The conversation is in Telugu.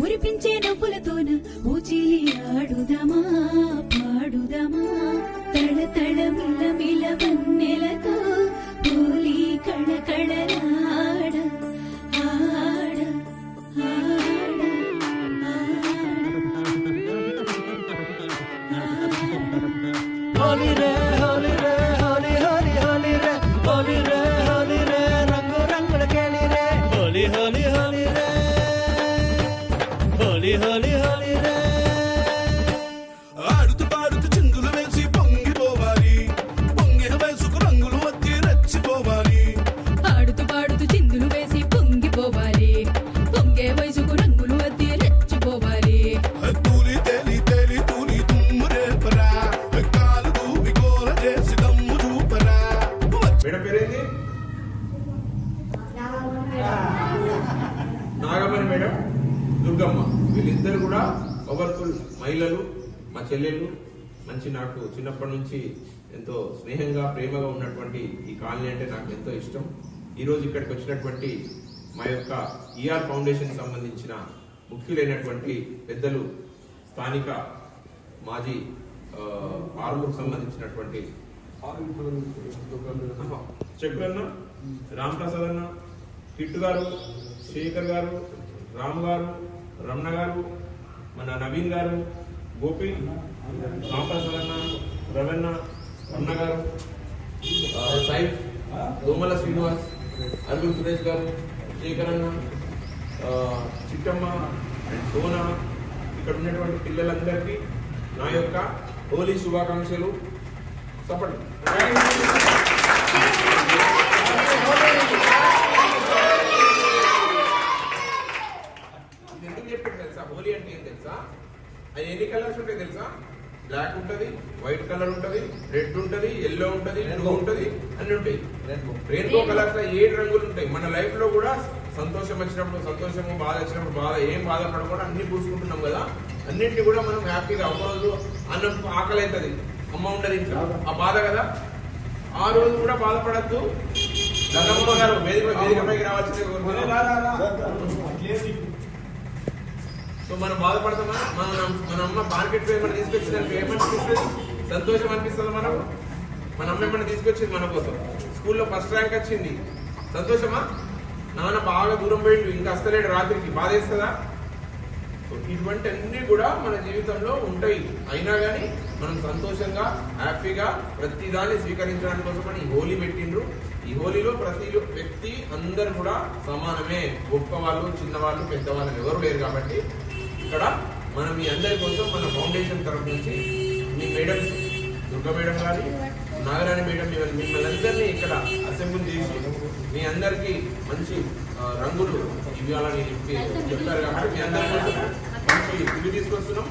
మురిపించే నవ్వులతోన ఊచిలి ఆడుదమా? పాడుదమా? తళ తళ మిల మిల వన్నెలతో పోలి కళ కళలాడ ఆడ ఆడ ఆడ. ఆడ హోలీ హోలీ హోలీ రే. ఆడుతూ పాడుతూ చిందులు వేసి పొంగిపోవాలి. పొంగిన వయసుకు రంగులు వచ్చి రెచ్చిపోవాలి. ఆడుతూ పాడుతూ చిందులు వేసి పొంగిపోవాలి. పొంగే వయసుకు రంగులు అద్ది రెచ్చిపోవాలి. తూలి తేలి తేలి తూలి తుమ్ము రేపరా. కాలు తూవి గోల చేసి దమ్ము చూపరా మేడం పేరేంది నాగమణి మేడం. దుర్గమ్మ. వీళ్ళిద్దరు కూడా పవర్ఫుల్ మహిళలు మా చెల్లెలు. మంచి నాకు చిన్నప్పటి నుంచి ఎంతో స్నేహంగా ప్రేమగా ఉన్నటువంటి ఈ కాలనీ అంటే నాకు ఎంతో ఇష్టం. ఈరోజు ఇక్కడికి వచ్చినటువంటి మా యొక్క ఈఆర్ ఫౌండేషన్ సంబంధించిన ముఖ్యులైనటువంటి పెద్దలు స్థానిక మాజీ ఆ, సంబంధించినటువంటి చెక్కులు అన్న రామ్ ప్రసాద్ అన్న కిట్టు గారు శేఖర్ గారు రామ్ గారు రమణ గారు మన నవీన్ గారు గోపి రామ్ ప్రసాద్ రవణ రమణ గారు సైఫ్ దోమల శ్రీనివాస్ అరవింద్ సురేష్ గారు శేఖరన్న చిట్టమ్మ అండ్ సోనా ఇక్కడ ఉన్నటువంటి పిల్లలందరికీ నా యొక్క హోలీ శుభాకాంక్షలు. చెప్పండి ఇది ఎందుకు చెప్పాడు తెలుసా హోలీ అంటే ఏం తెలుసా అది ఎన్ని కలర్స్ ఉంటాయి తెలుసా? బ్లాక్ ఉంటది వైట్ కలర్ ఉంటది రెడ్ ఉంటది ఎల్లో ఉంటది బ్లూ ఉంటది అన్ని ఉంటాయి. రెయిన్బో కలర్స్లో ఏడు రంగులు ఉంటాయి. మన లైఫ్లో కూడా సంతోషం వచ్చినప్పుడు సంతోషము బాధ వచ్చినప్పుడు బాధ ఏం బాధపడకుండా అన్ని పూసుకుంటున్నాం కదా? అన్నింటినీ కూడా మనం హ్యాపీగా ఒకరోజు అన్నం ఆకలి అవుతుంది. అమ్మ ఉండదు ఇంట్లో. ఆ బాధ కదా? ఆ రోజు కూడా బాధపడద్దు. గారు వేదిక వేదికపైకి రావాల్సిందే. సో మనం బాధపడతామా? మన మన అమ్మ మార్కెట్ పేమెంట్ తీసుకొచ్చి దానికి పేమెంట్ ఏమనిపిస్తుంది సంతోషం అనిపిస్తుంది మనం మన అమ్మ ఏమన్నా తీసుకొచ్చింది మన కోసం? స్కూల్లో ఫస్ట్ ర్యాంక్ వచ్చింది. సంతోషమా? నాన్న బాగా దూరం పోయిండు ఇంకా వస్తలేడు రాత్రికి. బాధేస్తుందా ఇటువంటి అన్నీ కూడా మన జీవితంలో ఉంటాయి. అయినా కానీ మనం సంతోషంగా హ్యాపీగా ప్రతిదాన్ని స్వీకరించడానికి కోసమని ఈ హోలీ పెట్టిండ్రు. ఈ హోలీలో ప్రతి వ్యక్తి అందరు కూడా సమానమే. గొప్ప వాళ్ళు చిన్నవాళ్ళు పెద్దవాళ్ళు ఎవరు లేరు కాబట్టి ఇక్కడ మనం మీ అందరి కోసం మన ఫౌండేషన్ తరఫు నుంచి మీ మేడం దుర్గా మేడం గారి నాగరాణి మేడం మిమ్మల్ని అందరినీ ఇక్కడ అసెంబ్లీ చేసి మీ అందరికీ మంచి రంగులు ఇవ్వాలని చెప్పి చెప్పారు కాబట్టి మీ అందరి కోసం మంచి ఇవి తీసుకొస్తున్నాం.